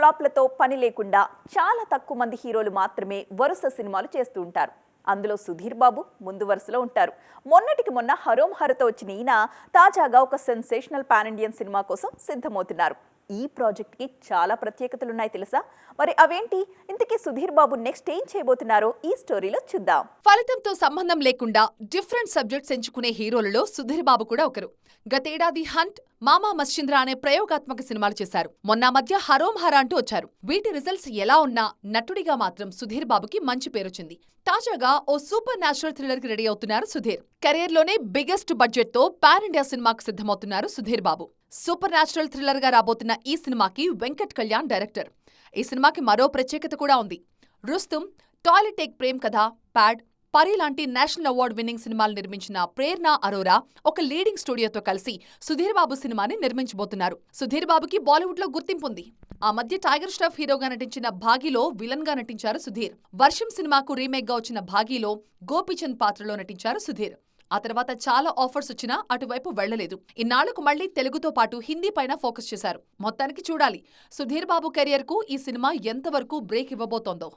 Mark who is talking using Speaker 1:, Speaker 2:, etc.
Speaker 1: ఫ్లాప్లతో పని లేకుండా చాలా తక్కువ మంది హీరోలు మాత్రమే వరుస సినిమాలు చేస్తూ ఉంటారు. అందులో సుధీర్ బాబు ముందు వరుసలో ఉంటారు. మొన్నటికి మొన్న హరోం హరతో వచ్చిన ఈయన తాజాగా ఒక సెన్సేషనల్ పాన్ ఇండియన్ సినిమా కోసం సిద్ధమవుతున్నారు. ఈ ప్రాజెక్ట్కి చాలా ప్రత్యేకతలున్నాయి తెలుసా? మరి అవేంటి? ఇంతకీ సుధీర్ బాబు నెక్స్ట్ ఏం చేయబోతున్నారో ఈ స్టోరీలో చూద్దాం.
Speaker 2: ఫలితంతో సంబంధం లేకుండా డిఫరెంట్ సబ్జెక్ట్స్ ఎంచుకునే హీరోలలో సుధీర్ బాబు కూడా ఒకరు. గతేడాది హంట్ మామా మశ్చింద్ర అనే ప్రయోగాత్మక సినిమాలు చేశారు. మొన్న మధ్య హరోం హరా అంటూ వచ్చారు. వీటి రిజల్ట్స్ ఎలా ఉన్నా నటుడిగా మాత్రం సుధీర్ బాబుకి మంచి పేరొచ్చింది. తాజాగా ఓ సూపర్ న్యాచురల్ థ్రిల్లర్కి రెడీ అవుతున్నారు సుధీర్. కెరీర్లోనే బిగ్గెస్ట్ బడ్జెట్తో పాన్ ఇండియా సినిమాకు సిద్ధమవుతున్నారు సుధీర్ బాబు. సూపర్ న్యాచురల్ థ్రిల్లర్గా రాబోతున్న ఈ సినిమాకి వెంకట్ కళ్యాణ్ డైరెక్టర్ ఈ సినిమాకి మరో ప్రత్యేకత కూడా ఉంది. రుస్తుం టాయిలెట్ టేక్ ప్రేమ్ కథ ప్యాడ్ పరి లాంటి నేషనల్ అవార్డు విన్నింగ్ సినిమాలు నిర్మించిన ప్రేరణ అరోరా ఒక లీడింగ్ స్టూడియోతో కలిసి సుధీర్ బాబు సినిమాని నిర్మించబోతున్నారు. సుధీర్ బాబుకి బాలీవుడ్లో గుర్తింపు ఉంది. ఆ మధ్య టైగర్ ష్రాఫ్ హీరోగా నటించిన భాగీలో విలన్గా నటించారు సుధీర్. వర్షం సినిమాకు రీమేక్గా వచ్చిన భాగీలో గోపీచంద్ పాత్రలో నటించారు సుధీర్. ఆ తర్వాత చాలా ఆఫర్స్ వచ్చినా అటువైపు వెళ్ళలేదు ఇన్నాళ్ళకు మళ్ళీ తెలుగుతో పాటు హిందీ పైన ఫోకస్ చేశారు. మొత్తానికి చూడాలి. సుధీర్ బాబు కెరియర్కు ఈ సినిమా ఎంతవరకు బ్రేక్ ఇవ్వబోతోందో.